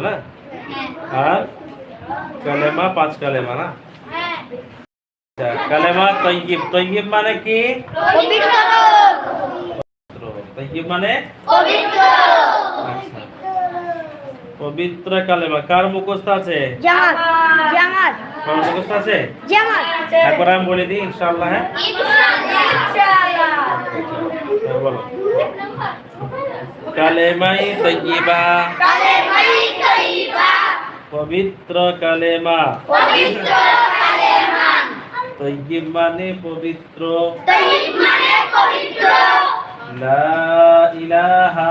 না আর? কালেমা পাঁচ কালেমা না? আচ্ছা, কালেমা তৈয়িব। তৈয়িব মানে কি? তৈয়িব মানে? আচ্ছা। পবিত্র কালেমা। কার মুখস্থ আছে? জামাত। কার মুখস্থ আছে? জামাত। একবার আমি বলে দিই ইনশাআল্লাহ হ্যাঁ? হ্যাঁ, বলো। কালেমাই তৈয়িবা। পবিত্র কালেমা তৈয়িব মানে পবিত্র। লা ইলাহা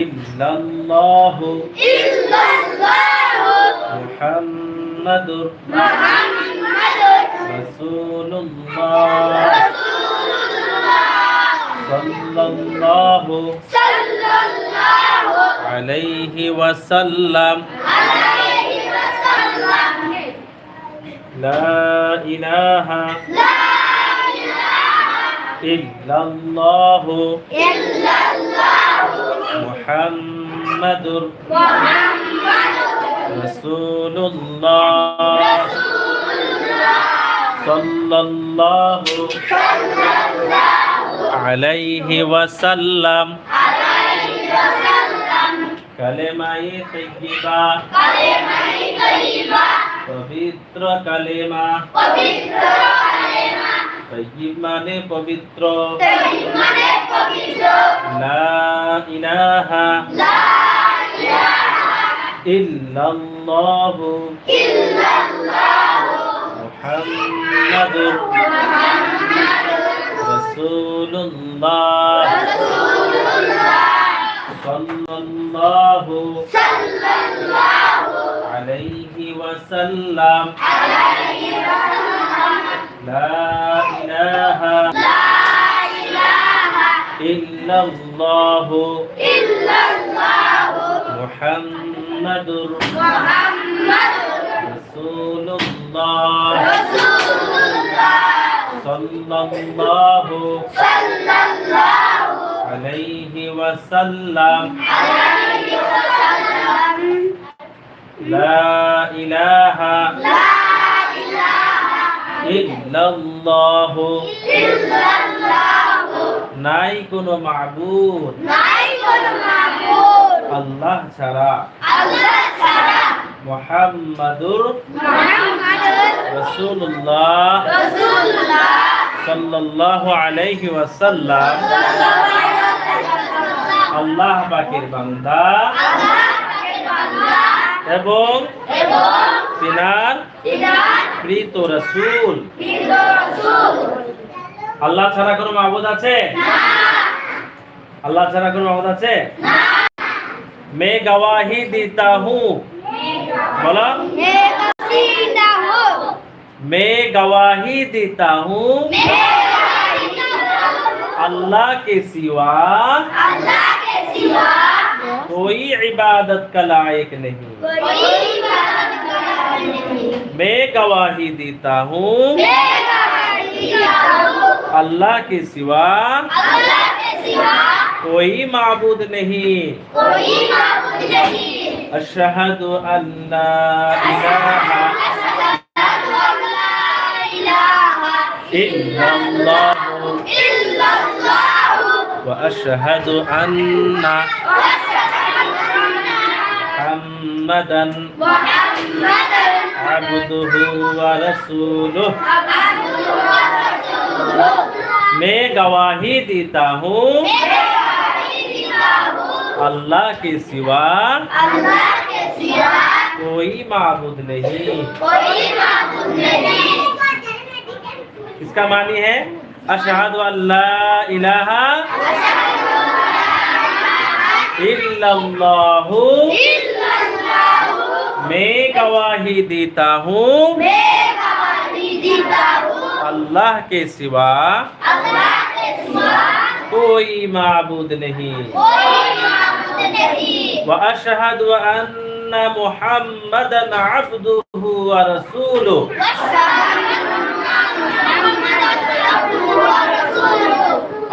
ইল্লাল্লাহু মুহাম্মাদুর রাসূলুল্লাহ সাল্লাল্লাহু আলাইহি ওয়াসাল্লাম লা ইলাহা ইল্লাল্লাহু মুহাম্মাদুর রাসূলুল্লাহ সাল্লাল্লাহু আলাইহি ওয়াসাল্লাম কালেমায়ে তাইয়্যিবা। পবিত্র কালেমা। তাইয়্যিব মানে পবিত্র। লা ইলাহা ইল্লাল্লাহু মুহাম্মাদুর রাসূলুল্লাহ। সাল্লাল্লাহু আলাইহি ওয়াসাল্লাম লা ইলাহা ইল্লাল্লাহু মুহাম্মাদুর রাসূলুল্লাহ সাল্লাল্লাহু আলাইহি ওয়াসাল্লাম। লা ইলাহা ইল্লাল্লাহু। নাই কোনো মাবুদ। আল্লাহ ছাড়া। মুহাম্মাদুর রাসূলুল্লাহ। সাল্লাল্লাহু আলাইহি ওয়াসাল্লাম। আল্লাহ পাকের বান্দা এবং তিনার প্রীত রাসূল আল্লাহ ছাড়া কোনো মাবুদ আছে আল্লাহ ছাড়া কোনো মাবুদ আছে मैं गवाही देता हूँ बोला मैं गवाही देता हूँ अल्लाह के सिवा کوئی عبادت کا لائق نہیں۔ میں گواہی دیتا ہوں۔ اللہ کے سوا کوئی معبود نہیں۔ کوئی اشہد ان اللہ۔ وأشهد أن محمدا عبده ورسوله. میں گواہی دیتا ہوں اللہ کے سوا کوئی معبود نہیں۔ اس کا معنی ہے मानी है अशहदु अल्लाह इलाहा इल्लल्लाहु मैं गवाही देता हूँ अल्लाह के सिवा कोई माबूद नहीं وأشهد أن محمدا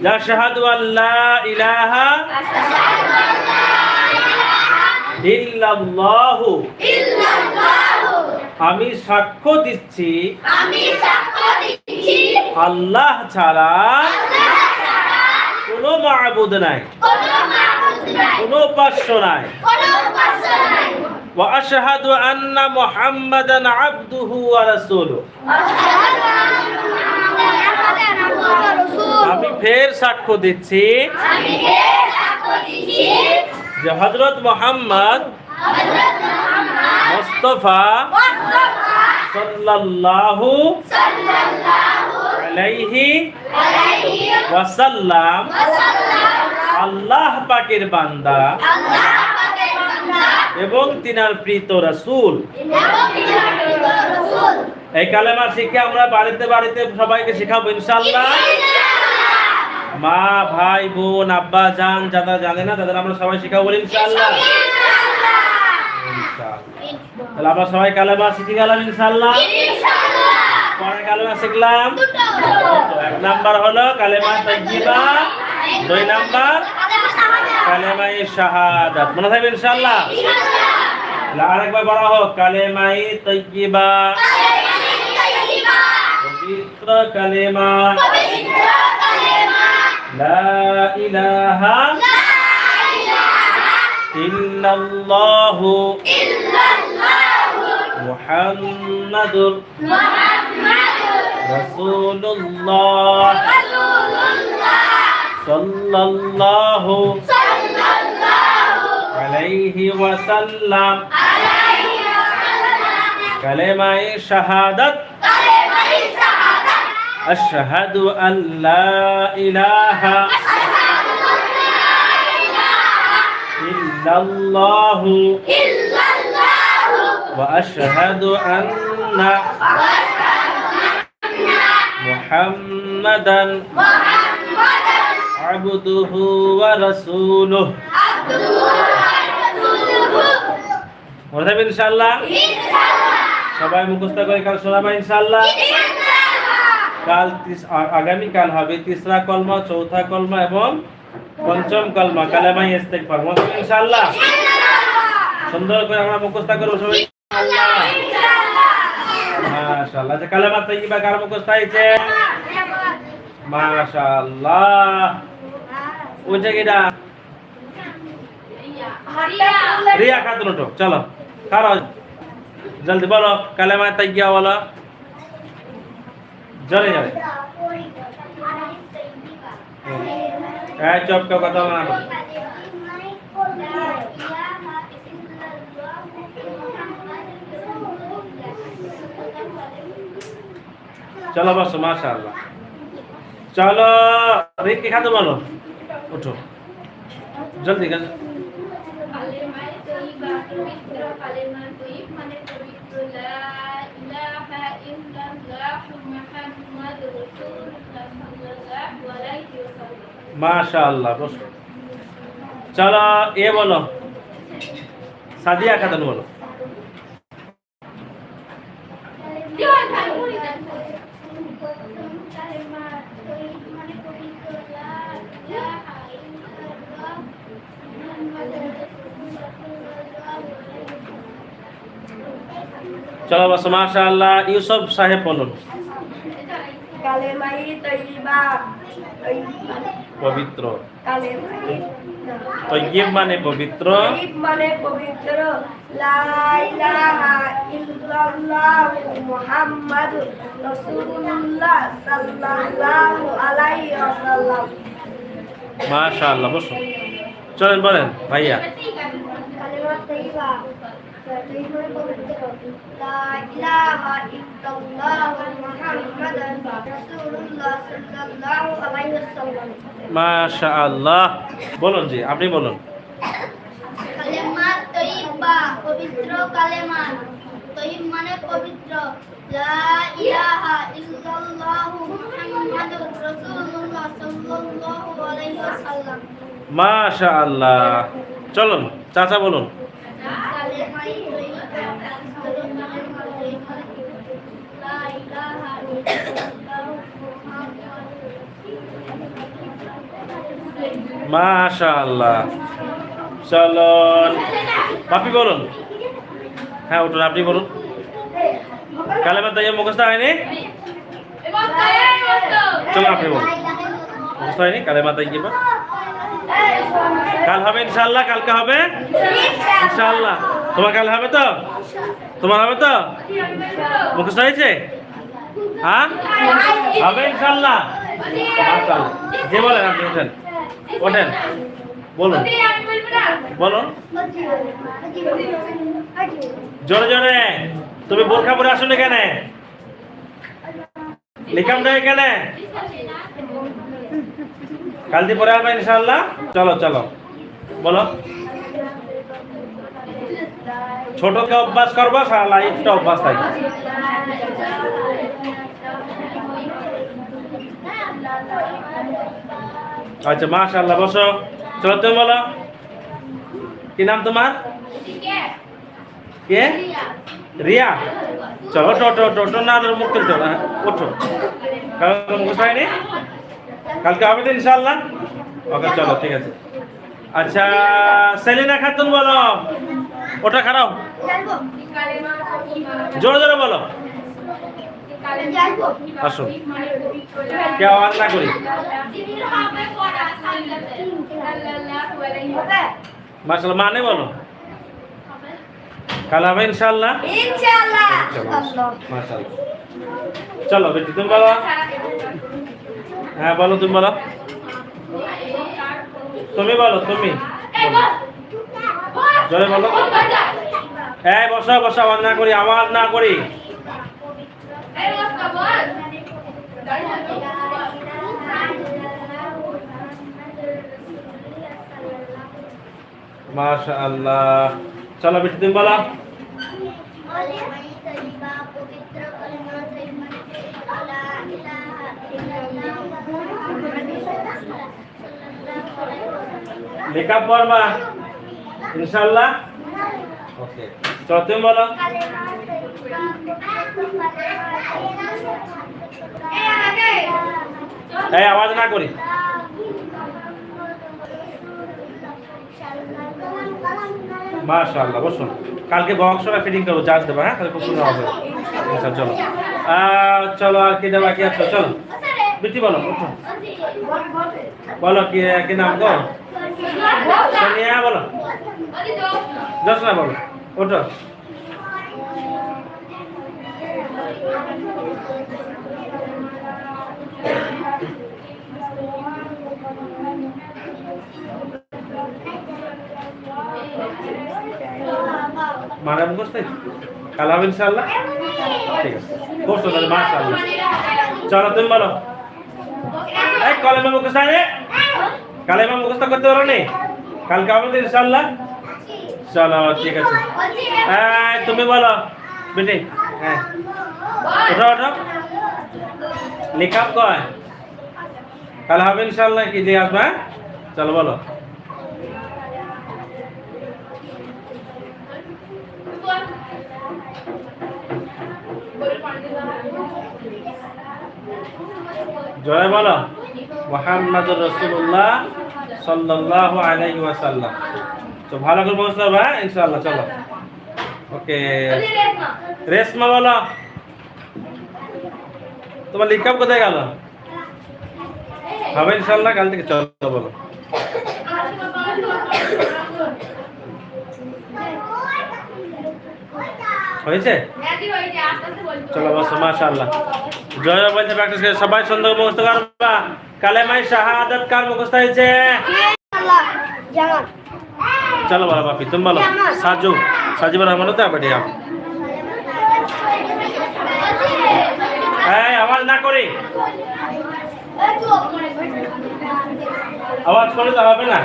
ইয়াশহাদু আল্লাহ ইলাহা ইল্লাল্লাহু আমি সাক্ষ্য দিচ্ছি আমি সাক্ষ্য দিচ্ছি আল্লাহ ছাড়া কোনো মাবুদ নাই কোনো মাবুদ নাই কোনো উপাস্য নাই কোনো উপাস্য নাই وأشهد أن محمدا عبده ورسوله আশহাদু আন্না মুহাম্মাদান আবদুহু ওয়া রাসূলুহু আমি ফের সাক্ষ্য দিচ্ছি। যে হজরত মোহাম্মদ মুস্তফা সাল্লাল্লাহু আলাইহি ওয়াসাল্লাম। আল্লাহ পাকের বান্দা। এবং তিনার প্রীত রাসূল। এই কালেমা শিখে আমরা বাড়িতে বাড়িতে সবাইকে শেখাবো ইনশাল্লাহ মা ভাই বোন আব্বা জান যারা জানে না তাদের আমরা সবাই শেখাবো ইনশাআল্লাহ। তাহলে আমরা সবাই কালেমা শিখে গেলাম ইনশাআল্লাহ। পরে কালেমা শিখলাম। এক নাম্বার হলো কালেমা তাইয়িবা। দুই নাম্বার কালেমাই শাহাদাত। মনে থাকবে ইনশাআল্লাহ? তাহলে আরেকবার বলা হোক কালেমাই তাইয়িবা পবিত্র কালেমা লা ইলাহা ইল্লাল্লাহু মুহাম্মাদুর রাসূলুল্লাহ সাল্লাল্লাহু আলাইহি ওয়াসাল্লাম কালেমায়ে শাহাদাত আশহাদু আন লা ইলাহা ইল্লাল্লাহু ওয়া আশহাদু আন্না মুহাম্মাদান আবদুহু ওয়া রাসূলুহু মনে থাকবে ইনশাআল্লাহ। সবাই মুখস্থ করে কাল শোনাবা ইনশাআল্লাহ? কাল তিস- আগামী কাল হবে তিসরা কলমা, চৌথা কলমা এবং পঞ্চম কলমা, কালেমাই মনে থাকবে ইনশাআল্লাহ। সুন্দর করে আমরা মুখস্থ করব সবাই। মাশাআল্লাহ। আচ্ছা কালেমা তাইয়্যিবা কার মুখস্থ হয়েছে? মাশাআল্লাহ। ওইটা কিটা রিয়া খাতুন চলো। খারো জলদি বলো কালেমা তাইয়্যিবা বলো। জলে জলে এই চুপ কেউ কথা না। চলো বসো, মাশাআল্লাহ। চলো, রিকি খাতুন বলো। উঠো জলদি। পবিত্র কালেমা তৈব মানে পবিত্র লা ইলাহা মাশাআল্লাহ, বসো। চলো, এ বলো। সাদিয়া খাতুন বলো দিওয়ান ভাই বলি না চলো বসো মাশাআল্লাহ ইউসুফ সাহেব বলুন। কালেমাই তৈবা পবিত্র। তৈয়ব মানে পবিত্র? তৈব মানে পবিত্র। লা ইলাহা ইল্লাল্লাহ মুহাম্মাদুর রাসূলুল্লাহ সাল্লাল্লাহু আলাইহি ওয়াসাল্লাম। মাশাআল্লাহ বসো। চলেন বলেন ভাইয়া। কালেমা তৈবা বলুন জি আপনি বলুন। কালেমা তৈবা পবিত্র কালেমা। মানে পবিত্র। লা ইলাহা ইল্লাল্লাহু মুহাম্মাদুর রাসূলুল্লাহ সাল্লাল্লাহু আলাইহি ওয়াসাল্লাম। মাশা আল্লাহ চলুন চাচা বলুন কালেমাই তৈবা কালেমা তৈবা লা ইলাহা ইল্লাল্লাহু মুহাম্মাদুর মাশা আল্লাহ চলুন। বাপি, বলুন। হ্যাঁ উঠুন, আপনি বলুন। কালেমা তাই মুখস্থ হয়নি? চলুন, আপনি বলুন। মুখস্থ হয়নি? কালেমা তাই কাল হবে ইনশাল্লাহ কালকে হবে? ইনশাল্লাহ তোমার কাল হবে তো? তোমার হবে তো? মুখস্থ হয়েছে? হ্যাঁ? হবে ইনশাল্লাহ। যে বলেন আপনি ওঠেন। বলুন। বলুন। জোরে জোরে। তুমি বোরখা পরে আসো কেন লিখাম দেয় কেন কালকে পরে আসবে ইনশাল্লাহ চলো চলো। বলো। ছোটকে অভ্যাস করব সারা লাইফটা অভ্যাস থাকবে। আচ্ছা মাশাল্লাহ বসো। চলো, তুমি বলো। কি নাম তোমার? কে? রিয়া। চলো, ওঠো ওঠো ওঠো ওঠো, না মুখ তুলতো না ওঠো। কালকে মুখ হয়নি? কালকে হবে তো ইনশাল্লাহ ওকে, চলো, ঠিক আছে। আচ্ছা সেলিনা খাতুন বলো। ওটা খারাপ। জোরে জোরে বলো। আসো কে না করি? মাসাল্লাহ মানে বলো? কাল হবে ইনশাল্লাহ ইনশাআল্লাহ। মাশাআল্লাহ। চলো বেটি তুমি বলো। হ্যাঁ বলো তুমি বলো। তুমি বলো তুমি বলো। জোরে বলো। এই বসো বসো আওয়াজ না করি আওয়াজ না করি। মাশাআল্লাহ চলো বেটি তুমি বলো কালেমাই তৈবা পবিত্র কালেমা তৈবা লা ইলাহা ইল্লাল্লাহু ওকে চলো তুমি বলো এই আওয়াজ না করি। মাশাআল্লাহ বসুন। কালকে বক্সটা ফিটিং করব চার্জ দেবো হ্যাঁ? তাহলে খুব সুন্দর হবে। আচ্ছা চলো। আহ, চলো আর কি দেবা কি আছো? চলো। বিটি বলো বলো, কি কি নাম গো? সোনিয়া, বলো। জসনা, বলো। ওঠো মারা মুখস্থ কাল হবে ইনশাআল্লাহ? ঠিক আছে। খুব সুন্দর মাশাআল্লাহ চলো, তুমি বলো। এই কলেমা মুখস্থ আছে কালেমা মুখস্থ করতে পারো নি কালকে হবে তো ইনশাআল্লাহ চলো ঠিক আছে এই তুমি বলো বেটি হ্যাঁ ওঠো ওঠো লিখাপ কয় কাল হবে ইনশাআল্লাহ কি দিয়ে আসবে হ্যাঁ? চলো বলো জয় বলো। মোহাম্মদ রসুল্লাহ সাল্লাল্লাহু আলাইহি ওয়াসাল্লাম। তো ভালো করে বসতে হবে হ্যাঁ? ইনশাআল্লাহ চলো। ওকে। রেশমা বলো। তোমার লিখাপ কোথায় গেল? হবে ইনশাআল্লাহ কাল থেকে চলো বলো। হয়েছে? চলো বসো মাশাআল্লাহ। জয় বলছে প্র্যাকটিস করে। সবাই সুন্দর মুখস্থ করবা। কালেমাই শাহাদাত কার মুখস্থ হয়েছে? চলো বলো বাপি, তুমি বলো। সাজু, সাজিবুর রহমান তো বেটি এই, আওয়াজ না করি। আওয়াজ করে তো হবে না।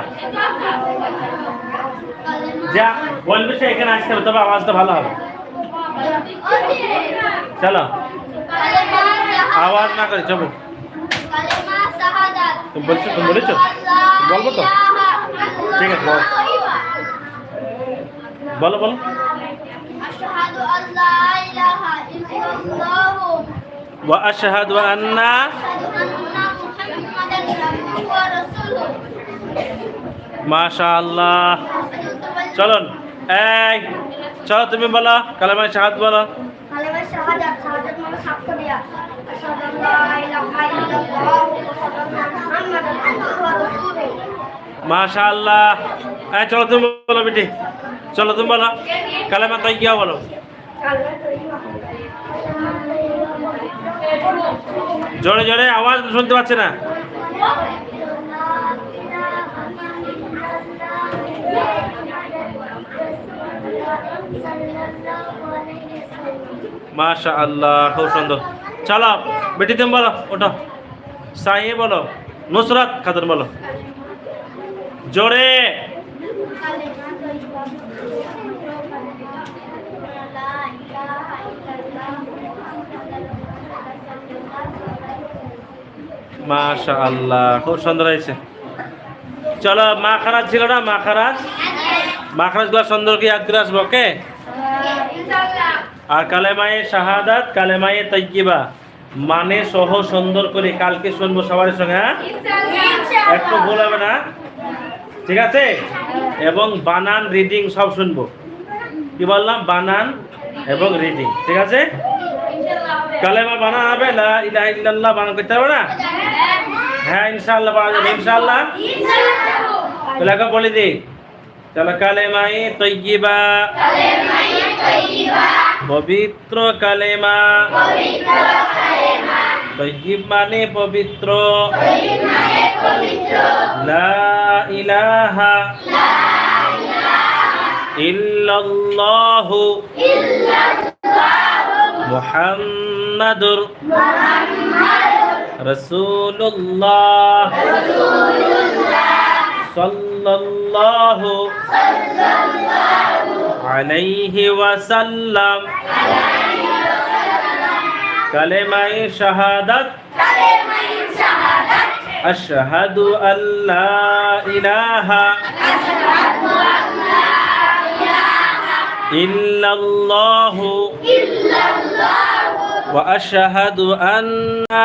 যা বলবে সে এখানে আসতে হবে, তবে আওয়াজটা ভালো হবে। চলো। আওয়াজ না করে তুমি বলছো তুমি বলেছ? বলব তো? ঠিক আছে, বল। বলো বলো। ওয়া রাসূলুহু মাশাআল্লাহ। চলুন। এই চলো তুমি বলো কালেমা শাহাদ বলো কালেমা শাহাদাত শাহাদাত মানে সাক্ষ্য দেয়া আশহাদু আল্লা ইলাহা ইল্লাল্লাহ ওয়া আশহাদু আন্না মুহাম্মাদান আবদুহু ওয়া রাসূলুহু মাশাআল্লাহ। এই, চলো তুমি বলো বেটি। চলো তুমি বলো। কালেমা তাইয়্যা বলো। জোরে জোরে, আওয়াজ শুনতে পাচ্ছে না। মাশা আল্লাহ খুব সুন্দর। চলো, বেটি তুমি বলো ওটা সাইয়ে বলো, নুসরাত খাতুন বলো। জোরে। মাশা আল্লাহ খুব সুন্দর হয়েছে। চলো মা খারাজ ছিল না মা খারাজ মা গুলো সুন্দর কি আসব, ওকে? আর কালেমায়ে শাহাদাত কালেমায়ে তৈকিবা মানে সহ সুন্দর করে কালকে শুনব সবার সঙ্গে হ্যাঁ? একটু ভুল হবে না? ঠিক আছে? এবং বানান রিডিং সব শুনব। কি বললাম? বানান এবং রিডিং। ঠিক আছে? কালেমা বানান হবে লা ইলাহা ইল্লাল্লাহ বানান করতে হবে না? হ্যাঁ ইনশাআল্লাহ বানান যাবে ইনশাআল্লাহ। এলাকা বলে দিই। চলো কালেমাই তৈয়িবা পবিত্র কালেমা তৈয়িব মানে পবিত্র। লা ইলাহা ইল্লাল্লাহু মুহাম্মাদুর রাসূলুল্লাহ সাল্লাল্লাহু আলাইহি ওয়াসাল্লাম। কালেমাই শাহাদাত। আশহাদু আল্লা ইলাহা। ইল্লাল্লাহু। ইল্লাল্লাহু। ওয়া আশহাদু আন্না।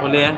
我连。